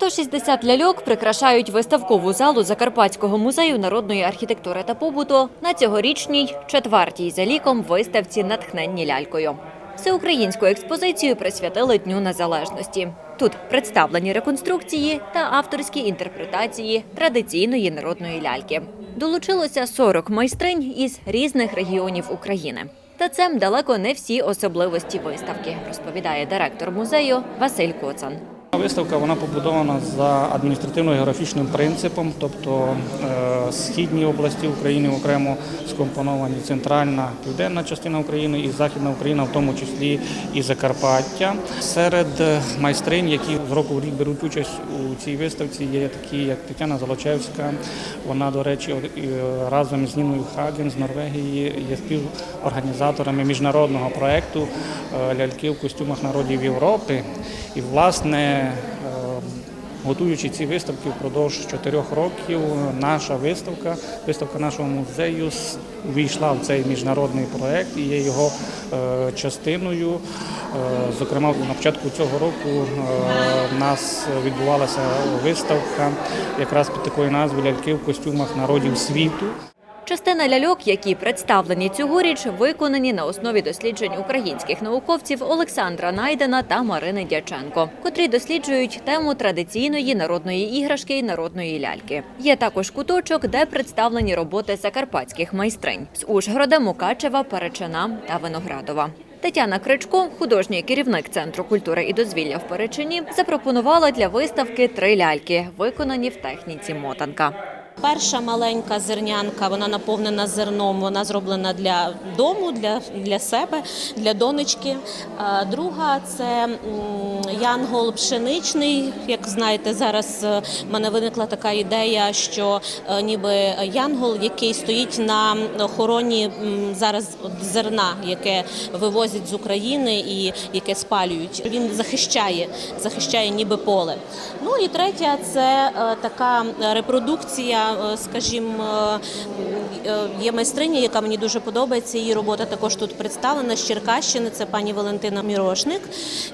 160 ляльок прикрашають виставкову залу Закарпатського музею народної архітектури та побуту на цьогорічній четвертій за ліком виставці Натхненні лялькою. Всеукраїнську експозицію присвятили Дню Незалежності. Тут представлені реконструкції та авторські інтерпретації традиційної народної ляльки. Долучилося 40 майстринь із різних регіонів України. Та це далеко не всі особливості виставки, розповідає директор музею Василь Коцан. Виставка вона побудована за адміністративно-географічним принципом, тобто е, східні області України окремо скомпоновані центральна, південна частина України і західна Україна, в тому числі і Закарпаття. Серед майстринь, які з року в рік беруть участь у цій виставці, є такі, як Тетяна Золочевська. Вона, до речі, е, разом з Ніною Хаген з Норвегії є співорганізаторами міжнародного проекту е, ляльки в костюмах народів Європи. І, власне, е, готуючи ці виставки впродовж чотирьох років, наша виставка, виставка нашого музею увійшла в цей міжнародний проект і є його е, частиною. Е, Зокрема, на початку цього року в нас відбувалася виставка якраз під такою назвою Ляльки в костюмах народів світу. Частина ляльок, які представлені цьогоріч, виконані на основі досліджень українських науковців Олександра Найдена та Марини Дяченко, котрі досліджують тему традиційної народної іграшки і народної ляльки. Є також куточок, де представлені роботи закарпатських майстринь з Ужгорода, Мукачева, Перечина та Виноградова. Тетяна Кричко, художній керівник Центру культури і дозвілля в Перечині, запропонувала для виставки три ляльки, виконані в техніці мотанка. Перша маленька зернянка, вона наповнена зерном, вона зроблена для дому, для, для себе, для донечки. Друга це янгол пшеничний. Як знаєте, зараз е, в мене виникла така ідея, що е, ніби янгол, який стоїть на охороні зараз зерна, яке вивозять з України і яке спалюють. Він захищає, захищає ніби поле. Ну і третя це е, така репродукція, е, скажімо, е, е, є майстриня, яка мені дуже подобається. Її робота також тут представлена з Черкащини. Це пані Валентина Мірошник.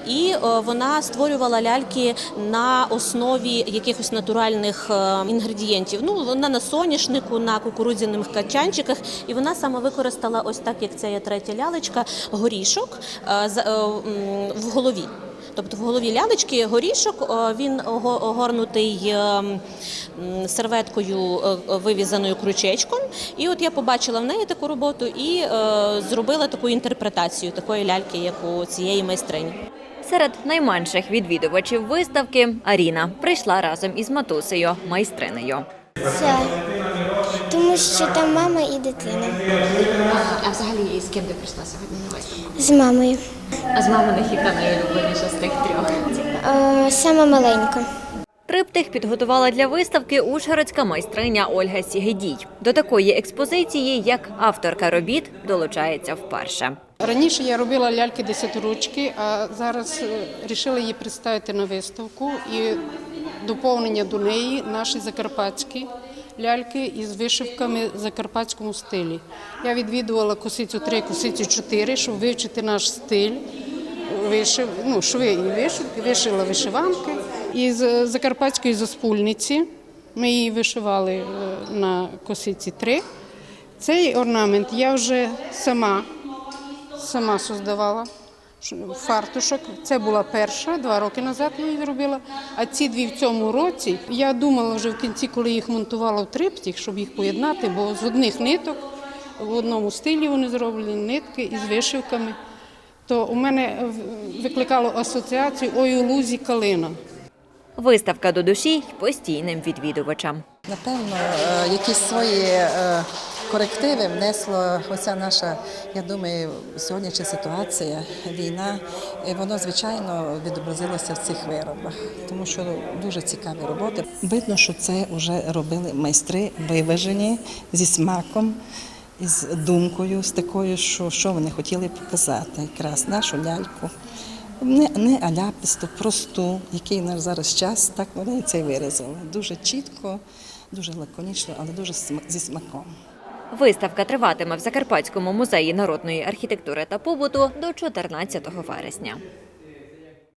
І вона створювала ляльки на основі якихось натуральних інгредієнтів. Ну вона на соняшнику, на кукурудзяних качанчиках, і вона саме використала ось так, як ця є третя лялечка, горішок в голові. Тобто в голові лялечки горішок, е, він огорнутий е, серветкою е, вивізаною крючечком. І от я побачила в неї таку роботу і зробила таку інтерпретацію такої ляльки, як у цієї майстрині. Серед найменших відвідувачів виставки Аріна прийшла разом із матусею майстринею. Це тому що там мама і дитина А взагалі з ким ти прийшла сьогодні з мамою. А з маминих яка найулюбленіша з тих трьох? Е, сама маленька. Триптих підготувала для виставки ужгородська майстриня Ольга Сігедій. До такої експозиції, як авторка робіт, долучається вперше. Раніше я робила ляльки десятиручки, а зараз вирішила її представити на виставку і доповнення до неї наші закарпатські ляльки із вишивками в закарпатському стилі. Я відвідувала косицю 3, косицю 4, щоб вивчити наш стиль. Вишив, ну, шви і вишивки, вишила вишиванки. Із закарпатської заспульниці ми її вишивали е, на косиці 3. Цей орнамент я вже сама сама создавала фартушок. Це була перша, два роки назад я її зробила. А ці дві в цьому році я думала вже в кінці, коли їх монтувала в триптіх, щоб їх поєднати, бо з одних ниток в одному стилі вони зроблені нитки із вишивками. То у мене викликало асоціацію ой у лузі калина. Виставка до душі й постійним відвідувачам. Напевно, е, якісь свої е, корективи внесла оця наша, я думаю, сьогоднішня ситуація, війна, і воно звичайно відобразилося в цих виробах, тому що дуже цікаві роботи. Видно, що це вже робили майстри виважені зі смаком. Із думкою, з такою, що, що вони хотіли показати, якраз нашу ляльку. Не, не аляписту, просту, який наш зараз час, так вони і це й виразили. Дуже чітко, дуже лаконічно, але дуже зі смаком. Виставка триватиме в Закарпатському музеї народної архітектури та побуту до 14 вересня.